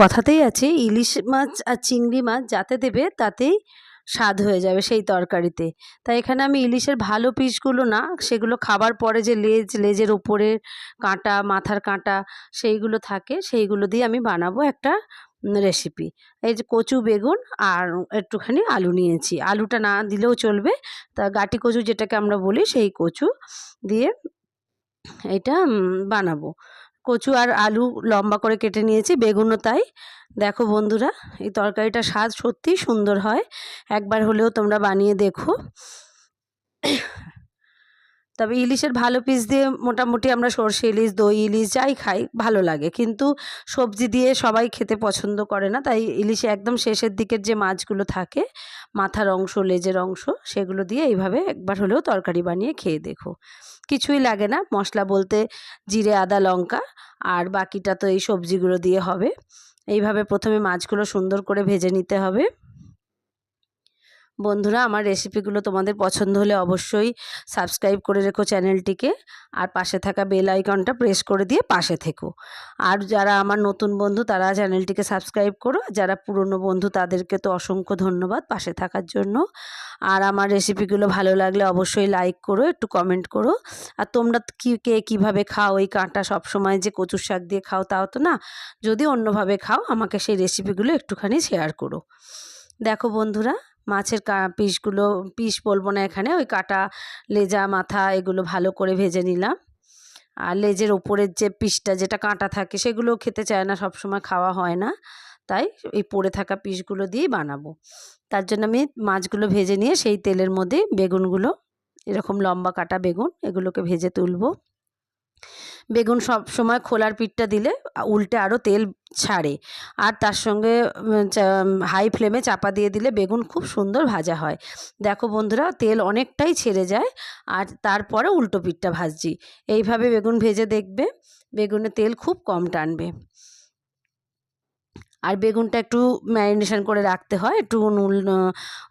কথাতেই আছে, ইলিশ মাছ আর চিংড়ি মাছ যাতে দেবে তাতেই স্বাদ হয়ে যাবে সেই তরকারিতে। তাই এখানে আমি ইলিশের ভালো পিসগুলো না, সেগুলো খাবার পরে যে লেজ, লেজের ওপরের কাঁটা, মাথার কাঁটা সেইগুলো থাকে, সেইগুলো দিয়ে আমি বানাবো একটা রেসিপি এই যে কচু, বেগুন আর একটুখানি আলু নিয়েছি। আলুটা না দিলেও চলবে, তা গাটি কচু যেটাকে আমরা বলি সেই কচু দিয়ে এটা বানাবো। কচু আর আলু লম্বা করে কেটে নিয়েছি, বেগুনও তাই। দেখো বন্ধুরা, এই তরকারিটা স্বাদ সত্যিই সুন্দর হয়। একবার হলেও তোমরা বানিয়ে দেখো। তবে ইলিশের ভালো পিস দিয়ে মোটামুটি আমরা সর্ষে ইলিশ, দই ইলিশ যাই খাই, ভালো লাগে। কিন্তু সবজি দিয়ে সবাই খেতে পছন্দ করে না, তাই ইলিশে একদম শেষের দিকের যে মাছগুলো থাকে, মাথার অংশ, লেজের অংশ, সেগুলো দিয়ে এইভাবে একবার হলেও তরকারি বানিয়ে খেয়ে দেখো। কিছুই লাগে না, মশলা বলতে জিরে, আদা, লঙ্কা, আর বাকিটা তো এই সবজিগুলো দিয়ে হবে। এইভাবে প্রথমে মাছগুলো সুন্দর করে ভেজে নিতে হবে। বন্ধুরা, আমার রেসিপিগুলো তোমাদের পছন্দ হলে অবশ্যই সাবস্ক্রাইব করে রেখো চ্যানেলটিকে আর পাশে থাকা বেল আইকনটা প্রেস করে দিয়ে পাশে থেকো। আর যারা আমার নতুন বন্ধু, তারা চ্যানেলটিকে সাবস্ক্রাইব করো। যারা পুরনো বন্ধু, তাদেরকে তো অসংখ্য ধন্যবাদ পাশে থাকার জন্য। আর আমার রেসিপিগুলো ভালো লাগলে অবশ্যই লাইক করো, একটু কমেন্ট করো। আর তোমরা কী, কে কীভাবে খাও, এই কাঁটা সবসময় যে কচুর শাক দিয়ে খাও, তাও তো না? যদি অন্যভাবে খাও, আমাকে সেই রেসিপিগুলো একটুখানি শেয়ার করো। দেখো বন্ধুরা মাছের পিসগুলো, পিস বলব না এখানে, ওই কাটা লেজা, মাথা এগুলো ভালো করে ভেজে নিলাম। আর লেজের ওপরের যে পিসটা, যেটা কাঁটা থাকে সেগুলো খেতে চায় না, সবসময় খাওয়া হয় না। তাই এই পড়ে থাকা পিসগুলো দিয়ে বানাবো। তার জন্য আমি মাছগুলো ভেজে নিয়ে সেই তেলের মধ্যে বেগুনগুলো, এরকম লম্বা কাটা বেগুন, এগুলোকে ভেজে তুলবো। বেগুন সব সময় খোলার পিঠটা দিলে উল্টে আরও তেল ছাড়ে। আর তার সঙ্গে হাই ফ্লেমে চাপা দিয়ে দিলে বেগুন খুব সুন্দর ভাজা হয়। দেখো বন্ধুরা, তেল অনেকটাই ছেড়ে যায় আর তারপরে উল্টো পিঠটা ভাজছি। এইভাবে বেগুন ভেজে দেখবে বেগুনে তেল খুব কম টানবে। আর বেগুনটা একটু ম্যারিনেশন করে রাখতে হয়, একটু নুন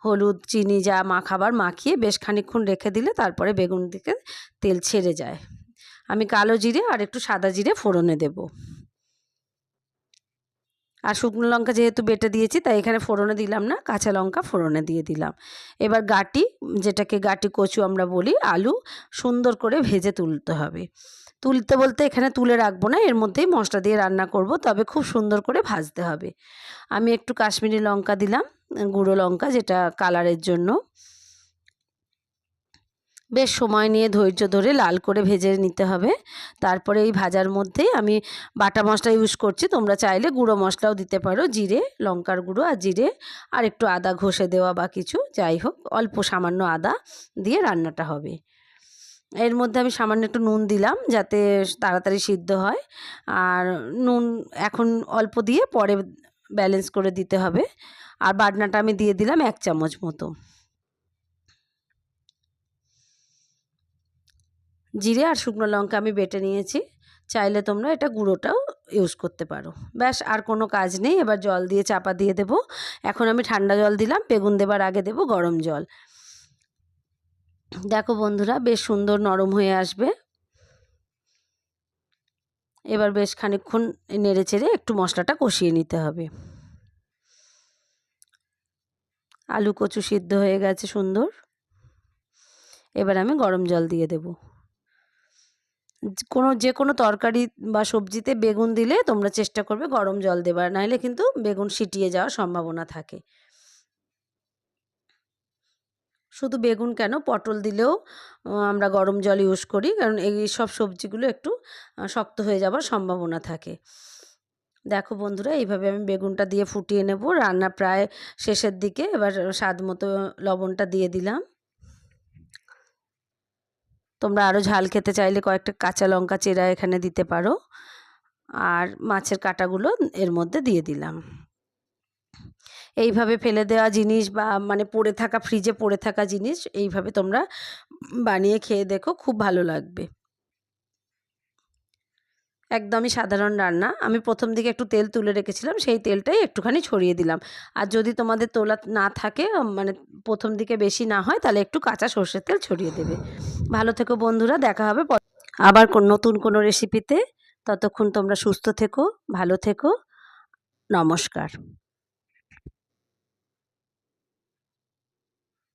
হলুদ, চিনি যা মাখাবার মাখিয়ে বেশ খানিকক্ষণ রেখে দিলে তারপরে বেগুন দিকে তেল ছেড়ে যায়। আমি কালো জিরে আর একটু সাদা জিরে ফোড়নে দেব। আর শুকনো লঙ্কা যেহেতু বেটে দিয়েছি, তাই এখানে ফোড়নে দিলাম না, কাঁচা লঙ্কা ফোড়নে দিয়ে দিলাম। এবার গাটি, যেটাকে গাটি কচু আমরা বলি, আলু সুন্দর করে ভেজে তুলতে হবে। তুলতে বলতে এখানে তুলে রাখব না, এর মধ্যেই মশলা দিয়ে রান্না করব, তবে খুব সুন্দর করে ভাজতে হবে। আমি একটু কাশ্মীরি লঙ্কা দিলাম, গুঁড়ো লঙ্কা, যেটা কালারের জন্য। বেশ সময় নিয়ে ধৈর্য ধরে লাল করে ভেজে নিতে হবে। তারপরে এই ভাজার মধ্যেই আমি বাটা মশলা ইউজ করছি। তোমরা চাইলে গুঁড়ো মশলাও দিতে পারো, জিরে, লঙ্কার গুঁড়ো আর জিরে আর একটু আদা ঘষে দেওয়া বা কিছু। যাই হোক, অল্প সামান্য আদা দিয়ে রান্নাটা হবে। এর মধ্যে আমি সামান্য একটু নুন দিলাম যাতে তাড়াতাড়ি সিদ্ধ হয়। আর নুন এখন অল্প দিয়ে পরে ব্যালেন্স করে দিতে হবে। আর বাটনাটা আমি দিয়ে দিলাম এক চামচ মতো। জিরে আর শুকনো লঙ্কা আমি বেটে নিয়েছি। চাইলে তোমরা এটা গুঁড়োটাও ইউজ করতে পারো। ব্যাস, আর কোনো কাজ নেই। এবার জল দিয়ে চাপা দিয়ে দেব। এখন আমি ঠান্ডা জল দিলাম। বেগুন দেবার আগে দেব গরম জল। দেখো বন্ধুরা, বেশ সুন্দর নরম হয়ে আসবে। এবার বেশ খানিকক্ষণ নেড়ে চেড়ে একটু মশলাটা কষিয়ে নিতে হবে। আলু কচু সিদ্ধ হয়ে গেছে সুন্দর। এবার আমি গরম জল দিয়ে দেবো। কোনো যে কোনো তরকারি বা সবজিতে বেগুন দিলে তোমরা চেষ্টা করবে গরম জল দেবার নাহলে কিন্তু বেগুন সিটিয়ে যাওয়ার সম্ভাবনা থাকে। শুধু বেগুন কেন? পটল দিলেও আমরা গরম জল ইউজ করি, কারণ এই সব সবজিগুলো একটু শক্ত হয়ে যাবার সম্ভাবনা থাকে। দেখো বন্ধুরা, এইভাবে আমি বেগুনটা দিয়ে ফুটিয়ে নেব। রান্না প্রায় শেষের দিকে, এবার স্বাদ মতো লবণটা দিয়ে দিলাম। তোমরা আরও ঝাল খেতে চাইলে কয়েকটা কাঁচা লঙ্কা চেরা এখানে দিতে পারো। আর মাছের কাটাগুলো এর মধ্যে দিয়ে দিলাম। এইভাবে ফেলে দেওয়া জিনিস বা মানে পড়ে থাকা ফ্রিজে পড়ে থাকা জিনিস, এইভাবে তোমরা বানিয়ে খেয়ে দেখো, খুব ভালো লাগবে। একদমই সাধারণ রান্না। আমি প্রথম দিকে একটু তেল তুলে রেখেছিলাম, সেই তেলটাই একটুখানি ছড়িয়ে দিলাম। আর যদি তোমাদের তোলা না থাকে মানে প্রথম দিকে বেশি না হয়, তাহলে একটু কাঁচা সর্ষের তেল ছড়িয়ে দেবে। ভালো থেকো বন্ধুরা, দেখা হবে আবার নতুন কোনো রেসিপিতে ততক্ষণ তোমরা সুস্থ থেকো, ভালো থেকো। নমস্কার।